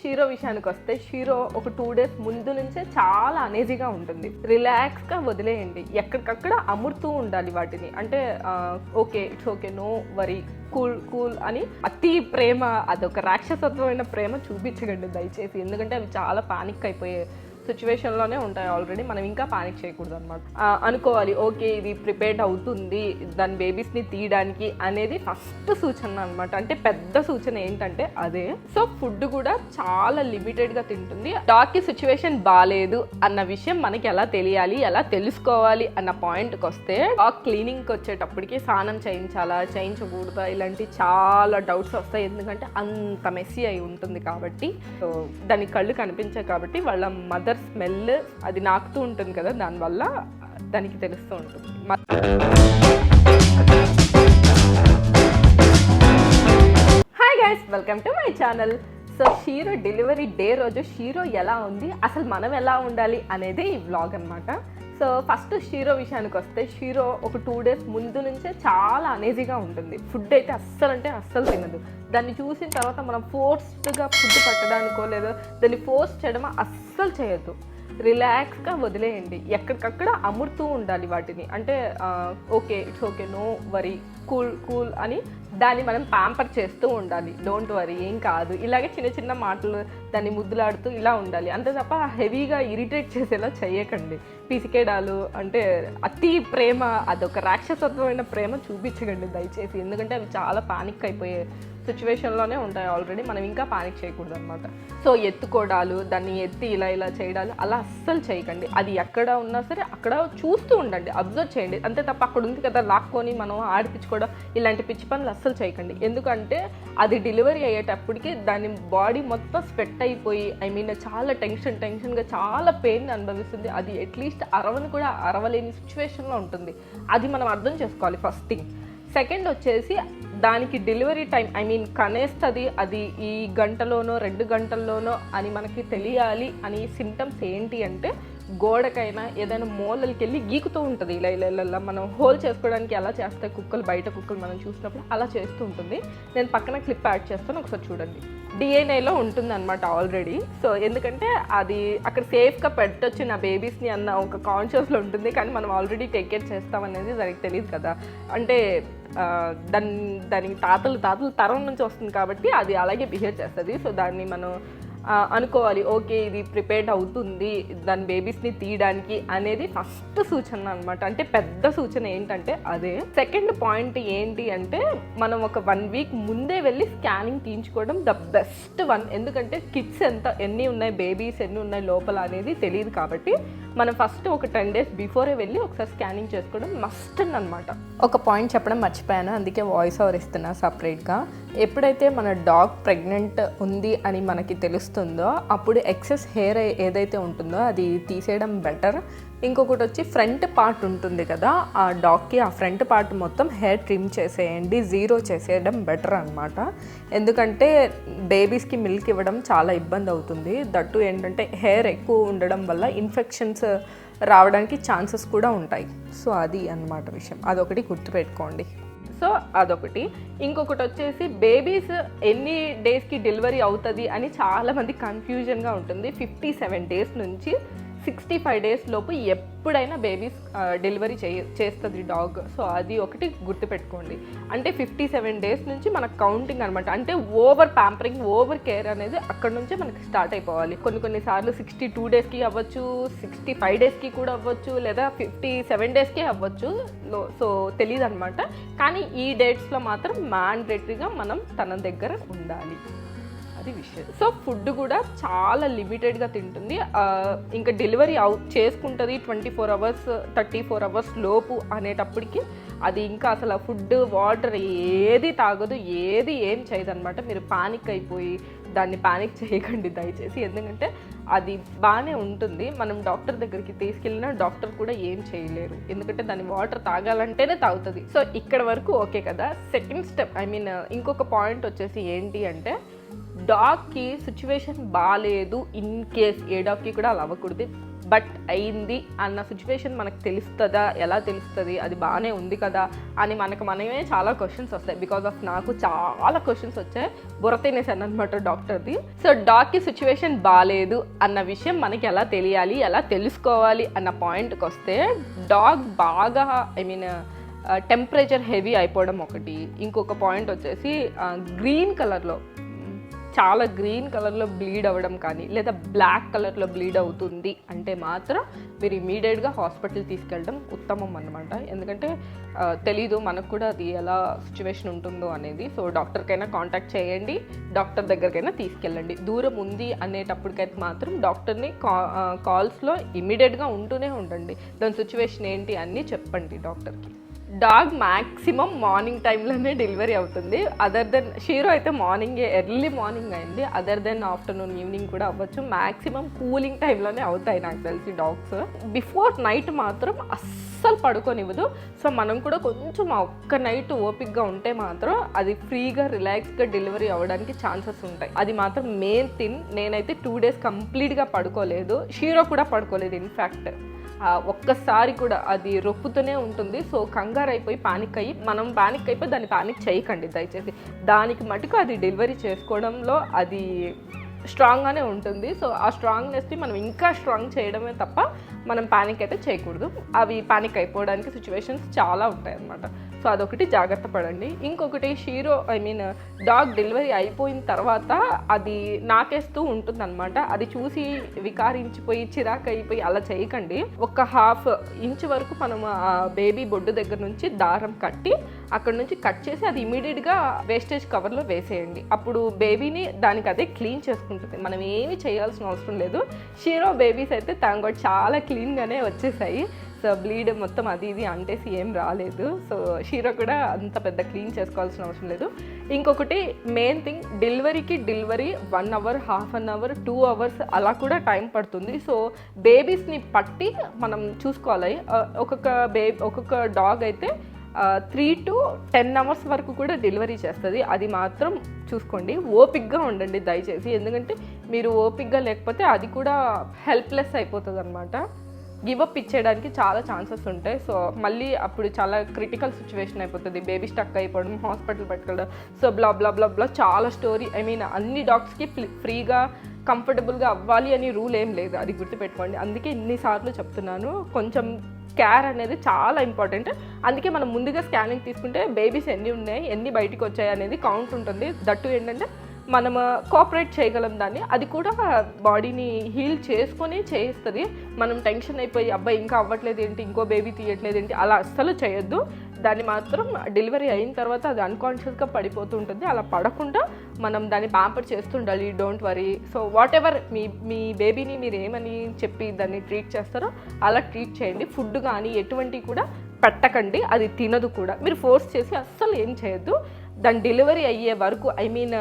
Shero విషయానికి వస్తే shero ఒక టూ డేస్ ముందు నుంచే చాలా అనేజీగా ఉంటుంది. రిలాక్స్గా వదిలేయండి. ఎక్కడికక్కడ అమురుతూ ఉండాలి వాటిని. అంటే okay it's okay no worry cool cool అని అతి ప్రేమ అదొక రాక్షసత్వమైన ప్రేమ చూపించకండి దయచేసి. ఎందుకంటే అవి చాలా పానిక్ అయిపోయే సిచ్యువేషన్లోనే ఉంటాయి ఆల్రెడీ మనం ఇంకా పానిక్ చేయకూడదు అనమాట అనుకోవాలి ఓకే ఇది ప్రిపేర్డ్ అవుతుంది దాని బేబీస్ని తీయడానికి అనేది ఫస్ట్ సూచన అనమాట అంటే పెద్ద సూచన ఏంటంటే అదే. సో ఫుడ్ కూడా చాలా లిమిటెడ్గా తింటుంది. డాగ్కి సిచ్యువేషన్ బాగాలేదు అన్న విషయం మనకి ఎలా తెలియాలి ఎలా తెలుసుకోవాలి అన్న పాయింట్కి వస్తే డాగ్ క్లీనింగ్కి వచ్చేటప్పటికి స్నానం చేయించాలా చేయించకూడదా ఇలాంటి చాలా డౌట్స్ వస్తాయి. ఎందుకంటే అంత మెస్సీ అయి ఉంటుంది కాబట్టి సో దాని కళ్ళు కనిపించాయి కాబట్టి వాళ్ళ మదర్ స్మెల్ అది నాకుతూ ఉంటుంది కదా దానివల్ల దానికి తెలుస్తూ ఉంటుంది. Hi guys welcome to my channel so shero delivery day రోజు షీరో ఎలా ఉంది అసలు మనం ఎలా ఉండాలి అనేది ఈ వ్లాగ్ అనమాట సో ఫస్ట్ షీరో విషయానికి వస్తే షీరో ఒక టూ డేస్ ముందు నుంచే చాలా అనేజీగా ఉంటుంది. ఫుడ్ అయితే అస్సలు అంటే అస్సలు తినదు. దాన్ని చూసిన తర్వాత మనం ఫోర్స్డ్గా ఫుడ్ పట్టడానికో లేదో దాన్ని ఫోర్స్ చేయడం అస్సలు చేయొద్దు. రిలాక్స్గా వదిలేయండి. ఎక్కడికక్కడ అమురుతూ ఉండాలి వాటిని. అంటే okay it's okay no worry cool cool అని దాన్ని మనం ప్యాంపర్ చేస్తూ ఉండాలి. డోంట్ వరీ ఏం కాదు. ఇలాగే చిన్న చిన్న మాటలు దాన్ని ముద్దులాడుతూ ఇలా ఉండాలి. అంతే తప్ప హెవీగా ఇరిటేట్ చేసేలా చేయకండి. పిసికేడాలు అంటే అతి ప్రేమ అదొక రాక్షసత్వమైన ప్రేమ చూపించకండి దయచేసి. ఎందుకంటే అవి చాలా పానిక్ అయిపోయే సిచ్యువేషన్లోనే ఉంటాయి ఆల్రెడీ మనం ఇంకా పానిక్ చేయకూడదు అనమాట సో ఎత్తుకోవడాలు దాన్ని ఎత్తి ఇలా ఇలా చేయడాలు అలా అస్సలు చేయకండి. అది ఎక్కడ ఉన్నా సరే అక్కడ చూస్తూ ఉండండి. అబ్జర్వ్ చేయండి. అంతే తప్ప అక్కడ ఉంది కదా లాక్కొని మనం ఆడిపించుకోవడం ఇలాంటి పిచ్చి పనులు అస్సలు చేయకండి. ఎందుకంటే అది డెలివరీ అయ్యేటప్పటికి దాని బాడీ మొత్తం స్వెట్ అయిపోయి ఐ మీన్ చాలా టెన్షన్ టెన్షన్గా చాలా పెయిన్ అనుభవిస్తుంది. అది అట్లీస్ట్ అరవని కూడా అరవలేని సిచ్యువేషన్లో ఉంటుంది. అది మనం అర్థం చేసుకోవాలి ఫస్ట్ థింగ్ సెకండ్ వచ్చేసి దానికి డెలివరీ టైం ఐ మీన్ కనేస్తుంది అది ఈ గంటలోనో రెండు గంటల్లోనో అని మనకి తెలియాలి అని సిమ్టమ్స్ ఏంటి అంటే గోడకైనా ఏదైనా మూలలకి వెళ్ళి గీకుతూ ఉంటుంది. ఇలా ఇలా ఇలా మనం హోల్ చేసుకోవడానికి ఎలా చేస్తాయి కుక్కలు బయట కుక్కలు మనం చూసినప్పుడు అలా చేస్తూ ఉంటుంది. నేను పక్కన క్లిప్ యాడ్ చేస్తాను ఒకసారి చూడండి. డిఎన్ఏలో ఉంటుంది అనమాట ఆల్రెడీ. సో ఎందుకంటే అది అక్కడ సేఫ్గా పెట్టొచ్చు నా బేబీస్ని అన్న ఒక కాన్షియస్లో ఉంటుంది. కానీ మనం ఆల్రెడీ టేక్ కేర్ చేస్తామనేది దానికి తెలియదు కదా. అంటే దాని దానికి తాతలు తాతలు తరం నుంచి వస్తుంది కాబట్టి అది అలాగే బిహేవ్ చేస్తుంది. సో దాన్ని మనం అనుకోవాలి ఓకే ఇది ప్రిపేర్డ్ అవుతుంది దాని బేబీస్ని తీయడానికి అనేది ఫస్ట్ సూచన అనమాట అంటే పెద్ద సూచన ఏంటంటే అదే. సెకండ్ పాయింట్ ఏంటి అంటే మనం ఒక వన్ వీక్ ముందే వెళ్ళి స్కానింగ్ తీయించుకోవడం ద బెస్ట్ వన్. ఎందుకంటే కిడ్స్ ఎంత ఎన్ని ఉన్నాయి బేబీస్ ఎన్ని ఉన్నాయి లోపల అనేది తెలియదు కాబట్టి మనం ఫస్ట్ ఒక టెన్ డేస్ బిఫోరే వెళ్ళి ఒకసారి స్కానింగ్ చేసుకోవడం మస్ట్ అనమాట ఒక పాయింట్ చెప్పడం మర్చిపోయాను అందుకే వాయిస్ ఓవర్ ఇస్తున్నా సపరేట్గా ఎప్పుడైతే మన డాగ్ ప్రెగ్నెంట్ ఉంది అని మనకి తెలుస్తుందో అప్పుడు ఎక్సెస్ హెయిర్ ఏదైతే ఉంటుందో అది తీసేయడం బెటర్ ఇంకొకటి వచ్చి ఫ్రంట్ పార్ట్ ఉంటుంది కదా ఆ డాగ్కి ఆ ఫ్రంట్ పార్ట్ మొత్తం హెయిర్ ట్రిమ్ చేసేయండి జీరో చేసేయడం బెటర్ అనమాట ఎందుకంటే బేబీస్కి మిల్క్ ఇవ్వడం చాలా ఇబ్బంది అవుతుంది. దట్టు ఏంటంటే హెయిర్ ఎక్కువ ఉండడం వల్ల ఇన్ఫెక్షన్స్ రావడానికి ఛాన్సెస్ కూడా ఉంటాయి. సో అది అన్నమాట విషయం. అదొకటి గుర్తుపెట్టుకోండి. సో అదొకటి. ఇంకొకటి వచ్చేసి బేబీస్ ఎన్ని డేస్కి డెలివరీ అవుతుంది అని చాలామంది కన్ఫ్యూజన్గా ఉంటుంది. ఫిఫ్టీ సెవెన్ డేస్ నుంచి సిక్స్టీ ఫైవ్ డేస్ లోపు ఎప్పుడైనా బేబీస్ డెలివరీ చే చేస్తుంది డాగ్ సో అది ఒకటి గుర్తుపెట్టుకోండి. అంటే ఫిఫ్టీ సెవెన్ డేస్ నుంచి మనకు కౌంటింగ్ అనమాట అంటే ఓవర్ ప్యాంపరింగ్ ఓవర్ కేర్ అనేది అక్కడ నుంచే మనకి స్టార్ట్ అయిపోవాలి. కొన్ని కొన్ని సార్లు సిక్స్టీ టూ డేస్కి అవ్వచ్చు సిక్స్టీ ఫైవ్ డేస్కి కూడా అవ్వచ్చు లేదా ఫిఫ్టీ సెవెన్ డేస్కి అవ్వచ్చు. సో తెలియదు అనమాట కానీ ఈ డేట్స్లో మాత్రం మ్యాండేటరీగా మనం తన దగ్గర ఉండాలి. అది విషయం. సో ఫుడ్ కూడా చాలా లిమిటెడ్గా తింటుంది. ఇంకా డెలివరీ అవు చేసుకుంటుంది twenty four hours thirty four hours లోపు అనేటప్పటికి అది ఇంకా అసలు ఫుడ్ వాటర్ ఏది తాగదు ఏది ఏం చేయదు అనమాట మీరు పానిక్ అయిపోయి దాన్ని పానిక్ చేయకండి దయచేసి. ఎందుకంటే అది బాగానే ఉంటుంది. మనం డాక్టర్ దగ్గరికి తీసుకెళ్ళినా డాక్టర్ కూడా ఏం చేయలేరు. ఎందుకంటే దాని వాటర్ తాగాలంటేనే తాగుతుంది. సో ఇక్కడ వరకు ఓకే కదా. సెకండ్ స్టెప్ ఐ మీన్ ఇంకొక పాయింట్ వచ్చేసి ఏంటి అంటే డాగ్కి సిచ్యువేషన్ బాగాలేదు ఇన్ కేస్ ఏ డాగ్కి కూడా అలా అవ్వకూడదు. బట్ అయింది అన్న సిచ్యువేషన్ మనకు తెలుస్తుందా? ఎలా తెలుస్తుంది? అది బాగానే ఉంది కదా? అని మనకు మనమే చాలా క్వశ్చన్స్ వస్తాయి. బికాస్ ఆఫ్ నాకు చాలా క్వశ్చన్స్ వచ్చాయి. బుర్ర తినేసాను అనమాట డాక్టర్ది. సో డాగ్కి సిచ్యువేషన్ బాగాలేదు అన్న విషయం మనకి ఎలా తెలియాలి? ఎలా తెలుసుకోవాలి? అన్న పాయింట్కి వస్తే డాగ్ బాగా ఐ మీన్ టెంపరేచర్ హెవీ అయిపోవడం ఒకటి. ఇంకొక పాయింట్ వచ్చేసి uh, గ్రీన్ కలర్లో చాలా గ్రీన్ కలర్లో బ్లీడ్ అవ్వడం కానీ లేదా బ్లాక్ కలర్లో బ్లీడ్ అవుతుంది అంటే మాత్రం మీరు ఇమీడియట్గా హాస్పిటల్ తీసుకెళ్ళడం ఉత్తమం అనమాట ఎందుకంటే తెలీదు మనకు కూడా అది ఎలా సిచ్యువేషన్ ఉంటుందో అనేది. సో డాక్టర్కైనా కాంటాక్ట్ చేయండి డాక్టర్ దగ్గరికైనా తీసుకెళ్ళండి. దూరం ఉంది అనేటప్పటికైతే మాత్రం డాక్టర్ని కా కాల్స్లో ఇమీడియట్గా ఉంటూనే ఉండండి. దాని సిచ్యువేషన్ ఏంటి అన్నీ చెప్పండి డాక్టర్కి. డాగ్ మ్యాక్సిమం మార్నింగ్ టైంలోనే డెలివరీ అవుతుంది. అదర్ దెన్ షీరో అయితే మార్నింగే ఎర్లీ మార్నింగ్ అయింది. అదర్ దెన్ ఆఫ్టర్నూన్ ఈవినింగ్ కూడా అవ్వచ్చు. మ్యాక్సిమం కూలింగ్ టైంలోనే అవుతాయి నాకు తెలిసి డాగ్స్. బిఫోర్ నైట్ మాత్రం అస్సలు పడుకోనివ్వదు. సో మనం కూడా కొంచెం ఒక్క నైట్ ఓపిక్గా ఉంటే మాత్రం అది ఫ్రీగా రిలాక్స్గా డెలివరీ అవ్వడానికి ఛాన్సెస్ ఉంటాయి. అది మాత్రం మెయిన్ థింగ్ నేనైతే టూ డేస్ కంప్లీట్గా పడుకోలేదు. షీరో కూడా పడుకోలేదు ఇన్ఫ్యాక్ట్ ఒక్కసారి కూడా అది రొప్పుతూనే ఉంటుంది. సో కంగారు అయిపోయి పానిక్ అయ్యి మనం పానిక్ అయిపోయి దాన్ని పానిక్ చేయకండి దయచేసి. దానికి మటుకు అది డెలివరీ చేసుకోవడంలో అది స్ట్రాంగ్గానే ఉంటుంది. సో ఆ స్ట్రాంగ్నెస్ని మనం ఇంకా స్ట్రాంగ్ చేయడమే తప్ప మనం పానిక్ అయితే చేయకూడదు. అవి పానిక్ అయిపోవడానికి సిచ్యువేషన్స్ చాలా ఉంటాయి అన్నమాట సో అదొకటి జాగ్రత్త పడండి. ఇంకొకటి షీరో ఐ మీన్ డాగ్ డెలివరీ అయిపోయిన తర్వాత అది నాకేస్తూ ఉంటుంది అనమాట అది చూసి వికారించిపోయి చిరాకు అయిపోయి అలా చేయకండి. ఒక హాఫ్ ఇంచ్ వరకు మనం ఆ బేబీ బొడ్డు దగ్గర నుంచి దారం కట్టి అక్కడ నుంచి కట్ చేసి అది ఇమీడియట్గా వేస్టేజ్ కవర్లో వేసేయండి. అప్పుడు బేబీని దానికి అదే క్లీన్ చేసుకుంటుంది. మనం ఏమీ చేయాల్సిన అవసరం లేదు. షీరో బేబీస్ అయితే తాంగో చాలా క్లీన్గానే వచ్చేసాయి. సో బ్లీడ్ మొత్తం అది ఇది అంటేసి ఏం రాలేదు. సో షీరో కూడా అంత పెద్ద క్లీన్ చేసుకోవాల్సిన అవసరం లేదు. ఇంకొకటి మెయిన్ థింగ్ డెలివరీకి delivery one hour half an hour two hours అలా కూడా టైం పడుతుంది. సో బేబీస్ని పట్టి మనం చూసుకోవాలి. ఒక్కొక్క బే ఒక్కొక్క డాగ్ అయితే త్రీ టు టెన్ అవర్స్ వరకు కూడా డెలివరీ చేస్తుంది. అది మాత్రం చూసుకోండి. ఓపిక్గా ఉండండి దయచేసి. ఎందుకంటే మీరు ఓపిక్గా లేకపోతే అది కూడా హెల్ప్లెస్ అయిపోతుంది అనమాట గివప్ ఇచ్చేయడానికి చాలా ఛాన్సెస్ ఉంటాయి. సో మళ్ళీ అప్పుడు చాలా క్రిటికల్ సిచ్యువేషన్ అయిపోతుంది. బేబీ స్టక్ అయిపోవడం hospital పట్టుకెళ్ళడం. So blah blah blah blah చాలా స్టోరీ. ఐ మీన్ అన్ని డాగ్స్కి ఫ్రీగా కంఫర్టబుల్గా అవ్వాలి అని రూల్ ఏం లేదు. అది గుర్తుపెట్టుకోండి. అందుకే ఇన్నిసార్లు చెప్తున్నాను. కొంచెం కేర్ అనేది చాలా ఇంపార్టెంట్. అందుకే మనం ముందుగా స్కానింగ్ తీసుకుంటే బేబీస్ ఎన్ని ఉన్నాయి ఎన్ని బయటికి వచ్చాయి అనేది కౌంట్ ఉంటుంది. దట్టు ఏంటంటే మనం కోఆపరేట్ చేయగలం దాన్ని. అది కూడా బాడీని హీల్ చేసుకొని చేయిస్తుంది. మనం టెన్షన్ అయిపోయి అబ్బాయి ఇంకా అవ్వట్లేదు ఏంటి? ఇంకో బేబీ తీయట్లేదు ఏంటి? అలా అస్సలు చేయొద్దు. దాన్ని మాత్రం డెలివరీ అయిన తర్వాత అది అన్కాన్షియస్గా పడిపోతుంటుంది. అలా పడకుండా మనం దాన్ని ప్యాంపర్ చేస్తుండాలి. Don't worry so whatever మీ మీ బేబీని మీరు ఏమని చెప్పి దాన్ని ట్రీట్ చేస్తారో అలా ట్రీట్ చేయండి. ఫుడ్ కానీ ఎటువంటివి కూడా పెట్టకండి. అది తినదు కూడా. మీరు ఫోర్స్ చేసి అస్సలు ఏం చేయొద్దు. దాని డెలివరీ అయ్యే వరకు I mean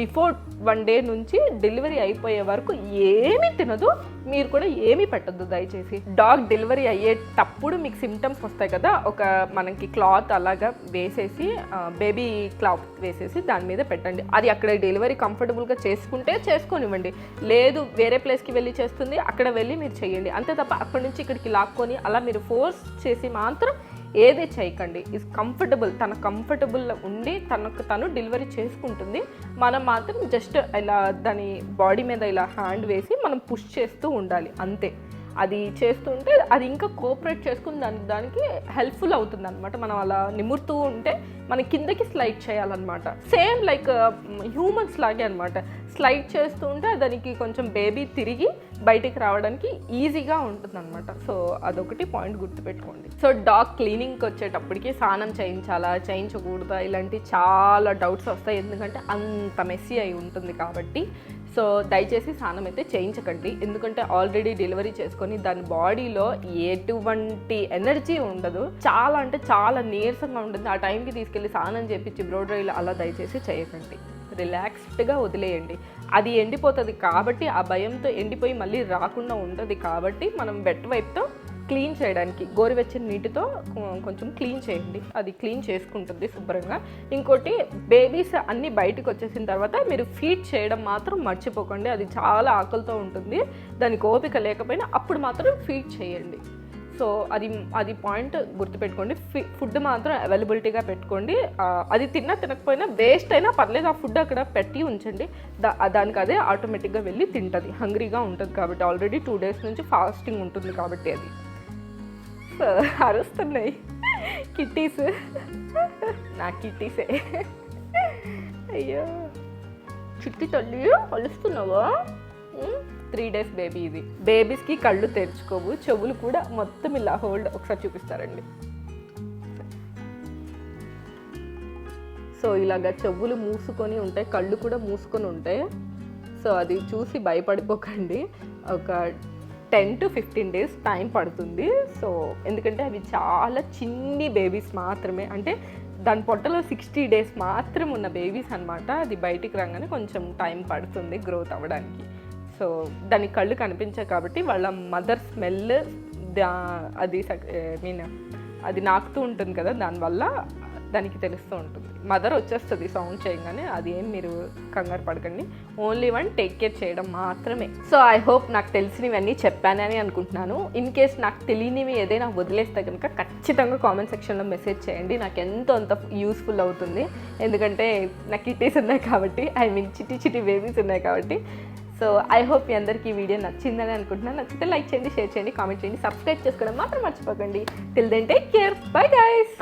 before one day నుంచి డెలివరీ అయిపోయే వరకు ఏమీ తినదు మీరు కూడా ఏమీ పెట్టద్దు దయచేసి. డాగ్ డెలివరీ అయ్యేటప్పుడు మీకు సిమ్టమ్స్ వస్తాయి కదా ఒక మనకి క్లాత్ అలాగా వేసేసి uh, బేబీ క్లాత్ వేసేసి దాని మీద పెట్టండి. అది అక్కడ డెలివరీ కంఫర్టబుల్గా చేసుకుంటే చేసుకొనివ్వండి. లేదు వేరే ప్లేస్కి వెళ్ళి చేస్తుంది అక్కడ వెళ్ళి మీరు చేయండి. అంతే తప్ప అక్కడి నుంచి ఇక్కడికి లాక్కొని అలా మీరు ఫోర్స్ చేసి మాత్రం ఏది చేయకండి. ఇస్ కంఫర్టబుల్ తన కంఫర్టబుల్ ఉండి తనకు తను డెలివరీ చేసుకుంటుంది. మనం మాత్రం జస్ట్ ఇలా దాని బాడీ మీద ఇలా హ్యాండ్ వేసి మనం పుష్ చేస్తూ ఉండాలి. అంతే. అది చేస్తుంటే అది ఇంకా కోఆపరేట్ చేసుకుని దానికి దానికి హెల్ప్ఫుల్ అవుతుంది అనమాట మనం అలా నిమురుతూ ఉంటే మన కిందకి స్లైడ్ చేయాలన్నమాట. సేమ్ లైక్ హ్యూమన్స్ లాగే అనమాట స్లైడ్ చేస్తూ ఉంటే దానికి కొంచెం బేబీ తిరిగి బయటికి రావడానికి ఈజీగా ఉంటుంది అనమాట సో అదొకటి పాయింట్ గుర్తుపెట్టుకోండి. సో డాగ్ క్లీనింగ్కి వచ్చేటప్పటికి స్నానం చేయించాలా చేయించకూడదా ఇలాంటి చాలా డౌట్స్ వస్తాయి. ఎందుకంటే అంత మెస్సీ అయి ఉంటుంది కాబట్టి. సో దయచేసి స్నానం అయితే చేయించకండి. ఎందుకంటే ఆల్రెడీ డెలివరీ చేసుకొని దాని బాడీలో ఎటువంటి ఎనర్జీ ఉండదు. చాలా అంటే చాలా నీరసంగా ఉంటుంది. ఆ టైంకి తీసుకెళ్ళి స్నానం చేపించి బ్రోడ్రైలు అలా దయచేసి చేయకండి. రిలాక్స్డ్గా వదిలేయండి. అది ఎండిపోతుంది కాబట్టి ఆ భయంతో ఎండిపోయి మళ్ళీ రాకుండా ఉంటుంది కాబట్టి మనం బెట్ వైపుతో క్లీన్ చేయడానికి గోరువెచ్చని నీటితో కొంచెం క్లీన్ చేయండి. అది క్లీన్ చేసుకుంటుంది శుభ్రంగా. ఇంకోటి బేబీస్ అన్ని బయటకు వచ్చేసిన తర్వాత మీరు ఫీడ్ చేయడం మాత్రం మర్చిపోకండి. అది చాలా ఆకలితో ఉంటుంది. దానికి ఓపిక లేకపోయినా అప్పుడు మాత్రం ఫీడ్ చేయండి. సో అది అది పాయింట్ గుర్తుపెట్టుకోండి. ఫుడ్ మాత్రం అవైలబిలిటీగా పెట్టుకోండి. అది తిన్నా తినకపోయినా వేస్ట్ అయినా పర్లేదు ఆ ఫుడ్ అక్కడ పెట్టి ఉంచండి. దా- దానికి అదే ఆటోమేటిక్గా వెళ్ళి తింటుంది. హంగ్రీగా ఉంటుంది కాబట్టి. ఆల్రెడీ టూ డేస్ నుంచి ఫాస్టింగ్ ఉంటుంది కాబట్టి అది. అరుస్తున్నాయి. కిట్టీస్. నా కిట్టీసే. అయ్యో. చిట్టి తల్లి అలుస్తున్నావా? త్రీ డేస్ బేబీ ఇది. బేబీస్కి కళ్ళు తెరుచుకోవు చెవులు కూడా మొత్తం ఇలా హోల్డ్ ఒకసారి చూపిస్తారండి. సో ఇలాగా చెవులు మూసుకొని ఉంటాయి కళ్ళు కూడా మూసుకొని ఉంటాయి. సో అది చూసి భయపడిపోకండి. ఒక ten to fifteen days time పడుతుంది. సో ఎందుకంటే అవి చాలా చిన్ని బేబీస్ మాత్రమే. అంటే దాని పొట్టలో సిక్స్టీ డేస్ మాత్రం ఉన్న బేబీస్ అన్నమాట. అది బయటికి రాగానే కొంచెం టైం పడుతుంది గ్రోత్ అవ్వడానికి. సో దాని కళ్ళు కనిపించాయి కాబట్టి వాళ్ళ మదర్ స్మెల్ దా అది మీన్ అది నాకుతూ ఉంటుంది కదా దానివల్ల దానికి తెలుస్తూ ఉంటుంది. మదర్ వచ్చేస్తుంది సౌండ్ చేయగానే అది ఏం మీరు కంగారు పడకండి. ఓన్లీ వన్ టేక్ కేర్ చేయడం మాత్రమే. సో ఐ హోప్ నాకు తెలిసినవన్నీ చెప్పానని అనుకుంటున్నాను. ఇన్ కేస్ నాకు తెలియనివి ఏదైనా వదిలేస్తే కనుక ఖచ్చితంగా కామెంట్ సెక్షన్లో మెసేజ్ చేయండి. నాకు ఎంతో అంత యూస్ఫుల్ అవుతుంది. ఎందుకంటే నాకు కిటీస్ ఉన్నాయి కాబట్టి I mean Chitti Chitti babies ఉన్నాయి కాబట్టి సో ఐ హోప్ మీ అందరికీ ఈ వీడియో నచ్చిందని అనుకుంటున్నాను. నచ్చితే లైక్ చేయండి షేర్ చేయండి కామెంట్ చేయండి సబ్స్క్రైబ్ చేసుకోవడం మాత్రం మర్చిపోకండి. Till then take care bye guys